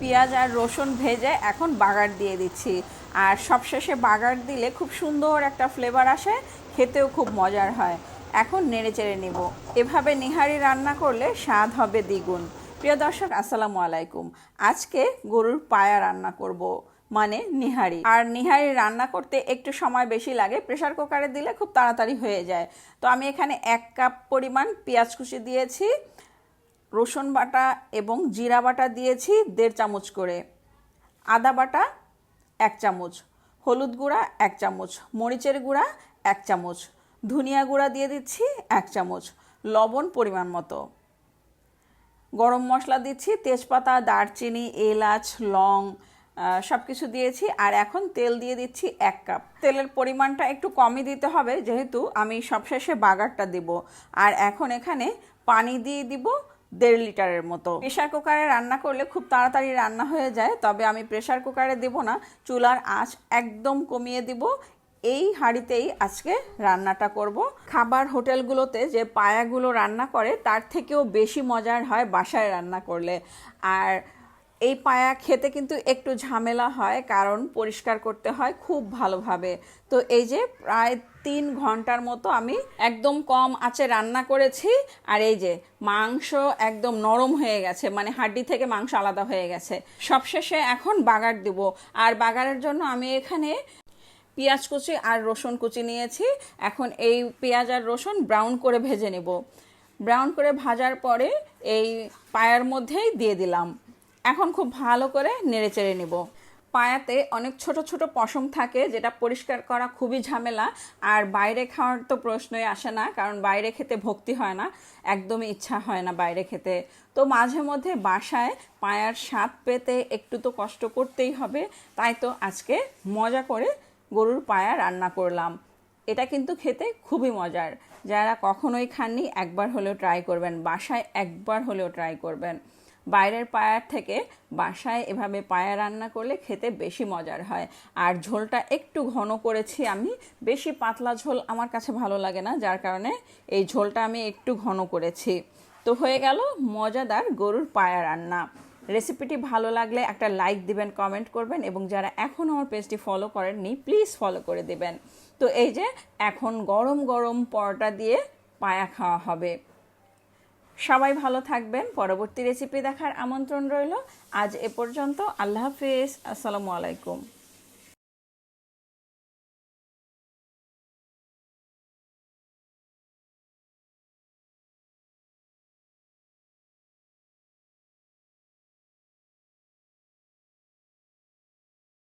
পেঁয়াজ আর রসুন ভেজে এখন বাগার দিয়ে দিচ্ছি। আর সবশেষে বাগার দিলে খুব সুন্দর একটা ফ্লেভার আসে, খেতেও খুব মজার হয়। এখন নেড়ে চেড়ে নেব। এভাবে নিহারি রান্না করলে স্বাদ হবে দ্বিগুণ। প্রিয় দর্শক, আসসালামু আলাইকুম। আজকে গরুর পায়া রান্না করব মানে নিহারি। আর নিহারি রান্না করতে একটু সময় বেশি লাগে প্রেশার কুকারে দিলে খুব তাড়াতাড়ি হয়ে যায়। তো আমি এখানে এক কাপ পরিমাণ পেঁয়াজ কুচি দিয়েছি। রসুন বাটা এবং জিরা বাটা দিয়েছি দেড় চামচ করে। আদা বাটা এক চামচ, হলুদ গুঁড়া এক চামচ, মরিচের গুঁড়া এক চামচ, ধনিয়া গুঁড়া দিয়ে দিচ্ছি এক চামচ, লবণ পরিমাণ মতো। গরম মশলা দিচ্ছি, তেজপাতা, দারচিনি, এলাচ, লং সব কিছু দিয়েছি আর এখন তেল দিয়ে দিচ্ছি এক কাপ। তেলের পরিমাণটা একটু কমই দিতে হবে, যেহেতু আমি সবশেষে বাগারটা দেব। আর এখন এখানে পানি দিয়ে দিব দেড় লিটারের মতো। প্রেশার কুকারে রান্না করলে খুব তাড়াতাড়ি রান্না হয়ে যায়, তবে আমি প্রেশার কুকারে দেব না, চুলার আঁচ একদম কমিয়ে দিব। এই হাঁড়িতেই আজকে রান্নাটা করব। খাবার হোটেলগুলোতে যে পায়াগুলো রান্না করে, তার থেকেও বেশি মজার হয় বাসায় রান্না করলে। আর এই পায়া খেতে কিন্তু একটু ঝামেলা হয়, কারণ পরিষ্কার করতে হয় খুব ভালোভাবে। তো এই যে প্রায় তিন ঘণ্টার মতো আমি একদম কম আঁচে রান্না করেছি, আর এই যে মাংস একদম নরম হয়ে গেছে মানে হাড্ডি থেকে মাংস আলাদা হয়ে গেছে। সবশেষে এখন বাগার দিব, আর বাগারের জন্য আমি এখানে পেঁয়াজ কুচি আর রসুন কুচি নিয়েছি। এখন এই পেঁয়াজ আর রসুন ব্রাউন করে ভেজে নেব। ব্রাউন করে ভাজার পরে এই পায়ার মধ্যেই দিয়ে দিলাম। এখন খুব ভালো করে নেড়ে চেড়ে নেব। পায়াতে অনেক ছোট ছোট পশম থাকে যেটা পরিষ্কার করা খুবই ঝামেলা। আর বাইরে খাওয়ার তো প্রশ্নই আসে না, কারণ বাইরে খেতে ভক্তি হয় না, একদমই ইচ্ছা হয় না বাইরে খেতে। তো মাঝে মধ্যে বাসায় পায়ার স্বাদ পেতে একটু তো কষ্ট করতেই হবে, তাই তো আজকে মজা করে গরুর পায়া রান্না করলাম। এটা কিন্তু খেতে খুবই মজার। যারা কখনোই খাননি, একবার হলেও ট্রাই করবেন, বাসায় একবার হলেও ট্রাই করবেন। বাইরের পায়ার থেকে বাসায় এভাবে পায়া রান্না করলে খেতে বেশি মজার হয়। আর ঝোলটা একটু ঘন করেছি আমি, বেশি পাতলা ঝোল আমার কাছে ভালো লাগে না, যার কারণে এই ঝোলটা আমি একটু ঘন করেছি। তো হয়ে গেল মজাদার গরুর পায়া রান্না। রেসিপিটি ভালো লাগলে একটা লাইক দিবেন, কমেন্ট করবেন এবং যারা এখন আমার পেজটি ফলো করেননি, প্লিজ ফলো করে দিবেন। তো এই যে এখন গরম গরম পরোটা দিয়ে পায়া খাওয়া হবে। সবাই ভালো থাকবেন। পরবর্তী রেসিপি দেখার আমন্ত্রণ রইল। আজ এ পর্যন্ত। আল্লাহ হাফিজ। আসসালামু আলাইকুম।